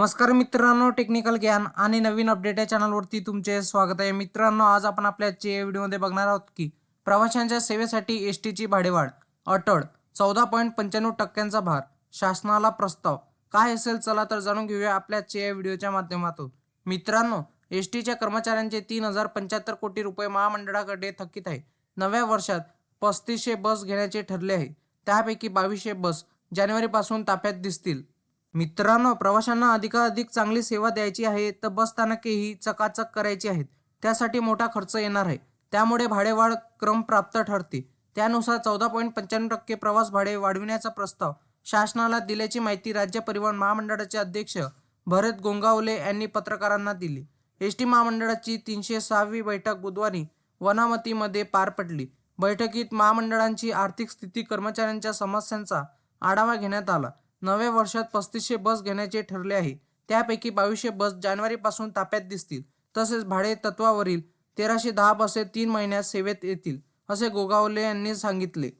नमस्कार मित्रांनो टेक्निकल ज्ञान आणि नवीन अपडेट या चॅनलवरती तुमचे स्वागत आहे. मित्रांनो आज आपण आपल्या आजच्या व्हिडिओमध्ये बघणार आहोत की प्रवाशांच्या सेवेसाठी एस टीची भाडेवाढ अटळ चौदा पॉईंट पंच्याण्णव टक्क्यांचा भार शासनाला प्रस्ताव. काय असेल चला तर जाणून घेऊया आपल्या आजच्या व्हिडिओच्या माध्यमातून. मित्रांनो एस टीच्या कर्मचाऱ्यांचे तीन हजार पंच्याहत्तर कोटी रुपये महामंडळाकडे थकीत आहे. नव्या वर्षात पस्तीसशे बस घेण्याचे ठरले आहे. त्यापैकी बावीसशे बस जानेवारीपासून ताफ्यात दिसतील. मित्रांनो प्रवाशांना अधिकाधिक चांगली सेवा द्यायची आहे तर बस स्थानकेही चकाचक करायची आहेत. त्यासाठी मोठा खर्च येणार आहे. त्यामुळे भाडेवाढ क्रमप्राप्त ठरते. त्यानुसार चौदा पॉईंट पंच्याण्णव टक्के प्रवास भाडे वाढविण्याचा प्रस्ताव शासनाला दिल्याची माहिती राज्य परिवहन महामंडळाचे अध्यक्ष भरत गोंगावले यांनी पत्रकारांना दिली. एस टी महामंडळाची तीनशे सहावी बैठक बुधवारी वनामतीमध्ये पार पडली. बैठकीत महामंडळांची आर्थिक स्थिती कर्मचाऱ्यांच्या समस्यांचा आढावा घेण्यात आला. नव्या वर्षात पस्तीसशे बस घेण्याचे ठरले आहे. त्यापैकी बावीसशे बस जानेवारीपासून ताप्यात दिसतील. तसेच भाडे तत्वावरील तेराशे दहा बसे तीन महिन्यात सेवेत येतील असे गोगावले यांनी सांगितले.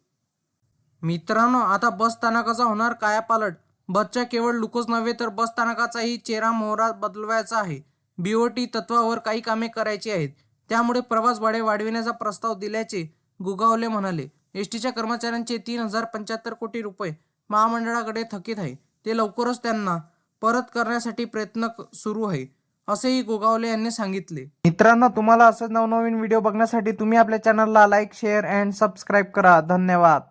मित्रांनो आता बस स्थानकाचा होणार कायापालट. बसच्या केवळ लुकोच नव्हे तर बस स्थानकाचाही चेहरा मोहरा बदलवायचा आहे. बीओटी तत्वावर काही कामे करायची आहेत. त्यामुळे प्रवास भाडे वाढविण्याचा प्रस्ताव दिल्याचे गुगावले म्हणाले. एस टीच्या कर्मचाऱ्यांचे तीन हजार पंच्याहत्तर कोटी रुपये महामंडळाकडे थकीत आहे. ते लवकरच त्यांना परत करण्यासाठी प्रयत्न सुरू आहे असेही गोगावले यांनी सांगितले. मित्रांनो तुम्हाला असंच नवनवीन व्हिडिओ बघण्यासाठी तुम्ही आपल्या चॅनलला लाईक शेअर अँड सबस्क्राईब करा. धन्यवाद.